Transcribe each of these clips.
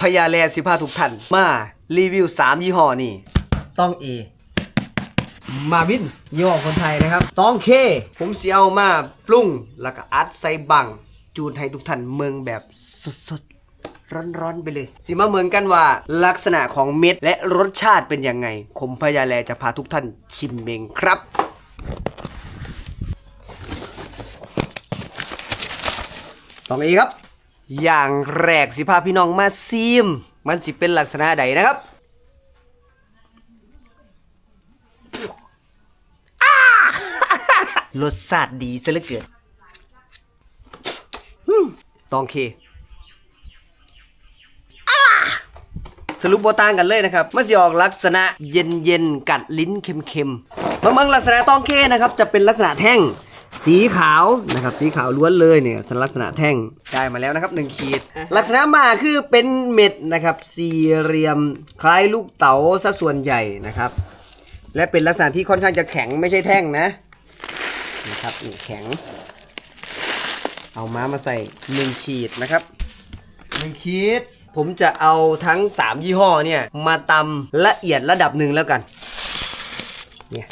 พญาแลสิพาทุกท่านมารีวิว 3 ยี่ห้อนี่ ต้องเอ มาวินยี่ห้อคนไทยนะครับ ต้องเค ผมเสียวมาปรุง แล้วก็อัดใส่บัง จูนให้ทุกท่านเมืองแบบสดๆร้อนๆไปเลย สิมาเมืองกันว่าลักษณะของเม็ดและรสชาติเป็นยังไงคมพญาแลจะพาทุกท่านชิมเองครับ ต้องเอครับ อย่างแรกสิพาพี่น้องมาซีมมันสิเป็นลักษณะใดนะครับอ้ารสชาติดีซะเหลือเกินอืมตองเคอ้าสรุปโบต่างกันเลยนะครับมันสิออกลักษณะเย็นเย็นๆ กัดลิ้นเค็มๆบางบางลักษณะตองเคนะครับ จะเป็นลักษณะแท่ง สีขาวนะครับสีขาวล้วนเลยเนี่ยลักษณะแท่งได้มาแล้วนะครับหนึ่งขีด ลักษณะมาคือเป็นเม็ดนะครับสี่เหลี่ยมคล้ายลูกเต๋าซะส่วนใหญ่นะครับ และเป็นลักษณะที่ค่อนข้างจะแข็งไม่ใช่แท่งนะนี่ครับนี่แข็ง เอาม้ามาใส่หนึ่งขีดนะครับหนึ่งขีดผมจะเอาทั้ง 3 ยี่ห้อเนี่ยมาตำละเอียดระดับหนึ่งแล้วกันเนี่ย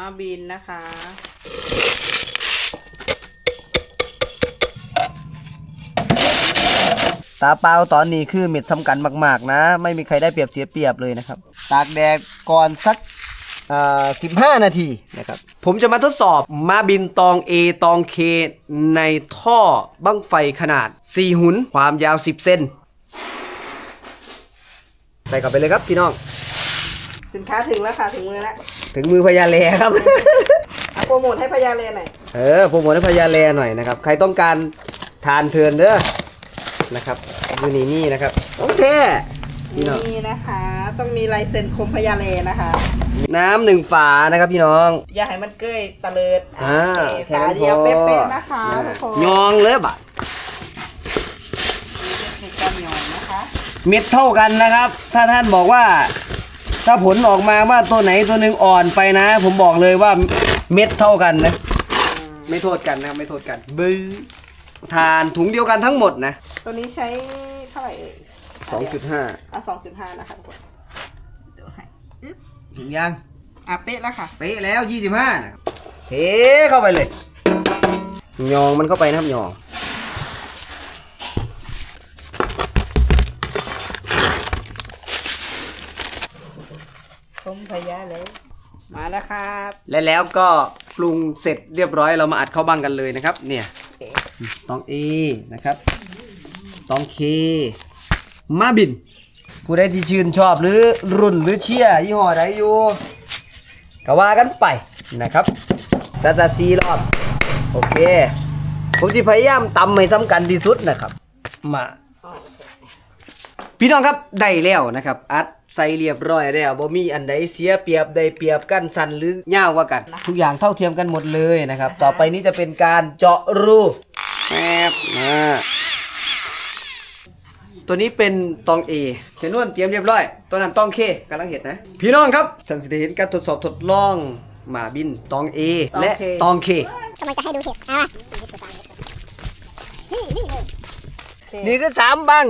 มาบินนะคะ ตาเปล่าตอนนี้คือเม็ดสำคัญมาก ๆ นะ ไม่มีใครได้เปรียบเสียเปรียบเลยนะครับ ตากแดดก่อนสักอ่า15นาทีนะครับ ผมจะมาทดสอบมาบินตอง A ตอง K ในท่อบั้งไฟขนาด 4 หุนความยาว 10 เซนใส่กลับไปเลยครับพี่น้อง สินค้าถึงแล้วค่ะ ถึงมือแล้วถึงมือพญาแลครับ เอาโปรโมทให้พยาเลหน่อยเออโปรโมทให้พญาแลหน่อยนะครับ ใครต้องการทานเทิร์นเด้อนะครับยูนี่นี่นะครับโอเคพี่น้องนี่นะคะ ต้องมีลายเซ็นคมพยาเลนะคะ น้ำหนึ่งฝานะครับพี่น้อง อย่าให้มันเกยตะเลิดอ่าโอเคแค่นั้นฝาเดียวพอเป๊ะๆนะคะทุกคนยองเลยบัดเทคนิคการหยองนะคะ เม็ดเท่ากันนะครับ ถ้าท่านบอกว่า ถ้าผลออกมาว่าตัวไหนตัวหนึ่งอ่อนไปนะ ผมบอกเลยว่าเม็ดเท่ากันนะ ไม่โทษกันนะครับไม่โทษกันบื้อทานถุงเดียวกันทั้งหมดนะตัวนี้ใช้เท่าไหร่เอ่ย2.5อะสองจุดห้านะคะทุกคนเดี๋ยวให้อึ๊บถึงยังอะเป๊ะแล้วค่ะ เป๊ะแล้ว25นะเทเข้าไปเลยยองมันเข้าไปนะครับยอง พยาเลมาแล้วครับและแล้วก็ปรุงเสร็จเรียบร้อยเรามาอัดเข้าบังกันเลยนะครับ เนี่ยโอเคตอง A นะครับตอง K มาบิน ผู้ใดที่ชื่นชอบหรือรุ่นหรือเชียร์ยี่ห้อใดอยู่ก็ว่ากันไปนะครับตาตาซีรอบโอเค ผมจะพยายามตำให้ซ้ำกันที่สุดนะครับ มาอ๋อโอเค พี่น้องครับได้แล้วนะครับ อัดใส่เรียบร้อยแล้วบ่มีอันใดเสียเปรียบใดเปรียบกันสันหรือยาวกว่ากัน ทุกอย่างเท่าเทียมกันหมดเลยนะครับ ต่อไปนี้จะเป็นการเจาะรูแอบมาตัวนี้เป็นตอง A เชนวนเตรียมเรียบร้อย ตัวนั้นตอง K กำลังเห็นนะ พี่น้องครับฉันจะได้เห็นการทดสอบทดลองหมาบินตอง A และตอง K กำลังจะให้ดูเห็ดอะนี่นี่เลยโอเคนี่คือสามบัง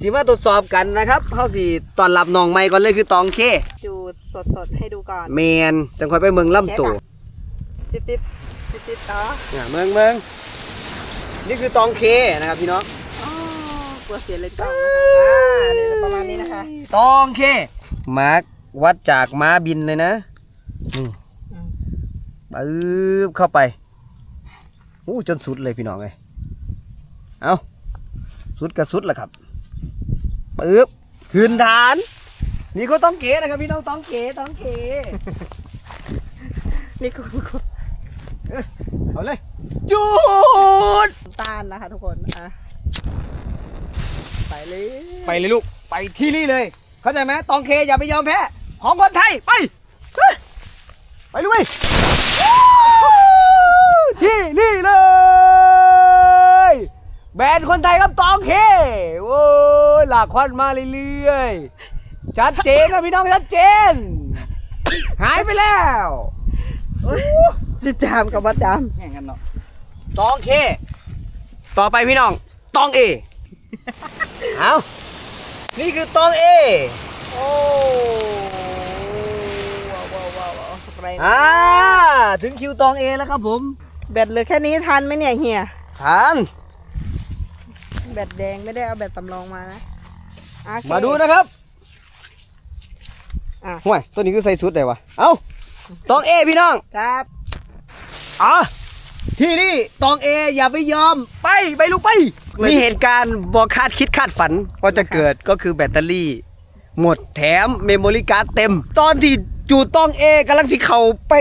สิมาทดสอบกันนะครับเฮาสิตอนรับน้องใหม่ก่อนเลยคือตองเคจูดสดๆให้ดูก่อนแมนจังค่อยไปเมืองล่ำตัวติดติดติดติดๆต่ออะเมืองเมืองนี่คือตองเคนะครับพี่น้องอ๋อกลัวเสียเลยกล้องนะคะอ่าเดี๋ยวประมาณนี้นะคะ ตองเค มาร์กวัดจากม้าบินเลยนะนี่อืมปึ๊บเข้าไปอู้จนสุดเลยพี่น้องเลยเอาสุดกับสุดแหละครับ ปึ๊บคืนฐาน นี่ก็ต้องเก๋นะครับพี่น้องต้องเก๋ต้องเก๋นี่คุณคุณเอาเลยจูดต้านนะคะทุกคนอะไปเลยไปเลยลูกไปที่นี่เลย เข้าใจไหมตองเคอย่าไปยอมแพ้ของคนไทยไปเฮ้ยไปลูกไปที่นี่เลย แบรนด์คนไทยครับตองเคโอ้ยหลากควันมาเรื่อยๆ ชัดเจนนะพี่น้องชัดเจน หายไปแล้วจะจามกับว่าจามแข่งกันเนาะตองเค ต่อไปพี่น้องตองเอเอานี่คือตองเอโอ้ว้าวว้าวว้าวว้าวแรงอ่าถึงคิวตองเอแล้วครับผม แบตเหลือแค่นี้ทันไหมเนี่ยเฮียทาน แบตแดงไม่ได้เอาแบตสำรองมานะโอเคมาดูนะครับอะห่วยตัวนี้คือใส่สุดเลยวะเอาตองเอพี่น้องครับ อะที่นี่ตองเออย่าไปยอมไปไปลูกไป มีเหตุการณ์บอคาดคิดคาดฝันว่าจะเกิดก็คือแบตเตอรี่ หมดแถมเมมโมรี่การ์ดเต็ม ตอนที่จูดตองเอกำลังสิเข้าไป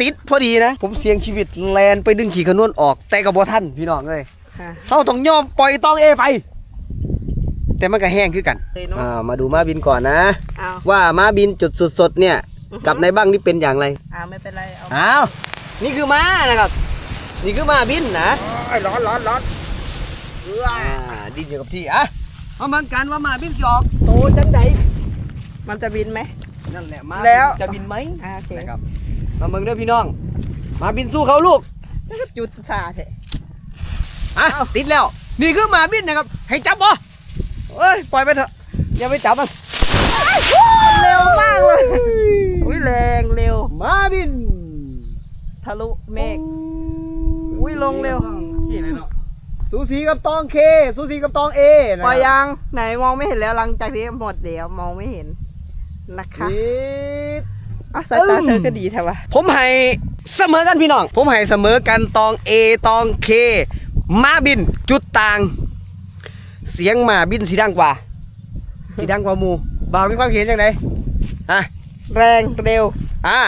ติดพอดีนะ ผมเสี่ยงชีวิตแลนไปดึงขี่ขนวนออกแต่กับบอท่านพี่น้องเลยค่ะ เขาต้องยอมปล่อยตองเอไป แต่มันก็แห้งคือกันเลยเนาะ อ่ามาดูม้าบินก่อนนะ เอาว่าม้าบินจุดสดๆเนี่ย กับในบ้างนี่เป็นอย่างไรเอาไม่เป็นไร เอาอ้าวนี่คือม้านะครับ นี่คือม้าบินนะไอ้ร้อนร้อนร้อนเอื้ออ่าดินอยู่กับที่อะมาบังกันว่าม้าบินสิออกโตจังใดมันจะบินไหม นั่นแหละม้าแล้ว จะบินไหมอ่าโอเคนะครับมาเมืองเด้อพี่น้องม้าบินสู้เขาลูกแล้วก็จุดชาเถอะ อะติดแล้ว นี่คือม้าบินนะครับ ให้จับบ่เอ้ยปล่อยไปเถอะอย่าไปจับมันเร็วมากเลยอุ้ยแรงเร็วม้าบิน ทะลุเมฆอุ้ยลงเร็วขี่เลยเนาะสูสีกับตองเค สูสีกับตองเอนะปล่อยยังไหนมองไม่เห็นแล้วหลังจากที่หมดแล้วมองไม่เห็นนะคะนี่อะสายตาเธอก็ดีแท้วะผมให้เสมอกันพี่น้อง ผมให้เสมอกันตอง A ตอง K ม้าบินจุดต่าง เสียงม้าบินสีดังกว่า สีดังกว่าหมูบ่าวมีความเห็นยังไงอะแรงเร็วอ่า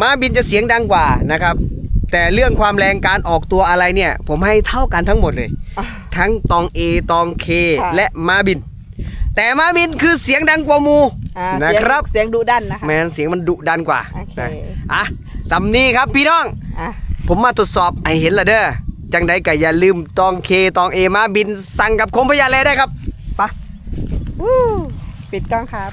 ม้าบินจะเสียงดังกว่านะครับ แต่เรื่องความแรงการออกตัวอะไรเนี่ย ผมให้เท่ากันทั้งหมดเลยอะทั้งตอง A ตอง K ค่ะและม้าบิน แต่ม้าบินคือเสียงดังกว่าหมูอ่านะครับ เสียงดุดันนะคะแมนเสียงมันดุดันกว่าโอเคนะอะสำนีครับพี่น้อง อะ ผมมาตรวจสอบให้เห็นละเด้อ จังใดก็อย่าลืมตองเคตองเอมาบินสั่งกับคมพยาเลได้ครับปะปิดกล้องครับ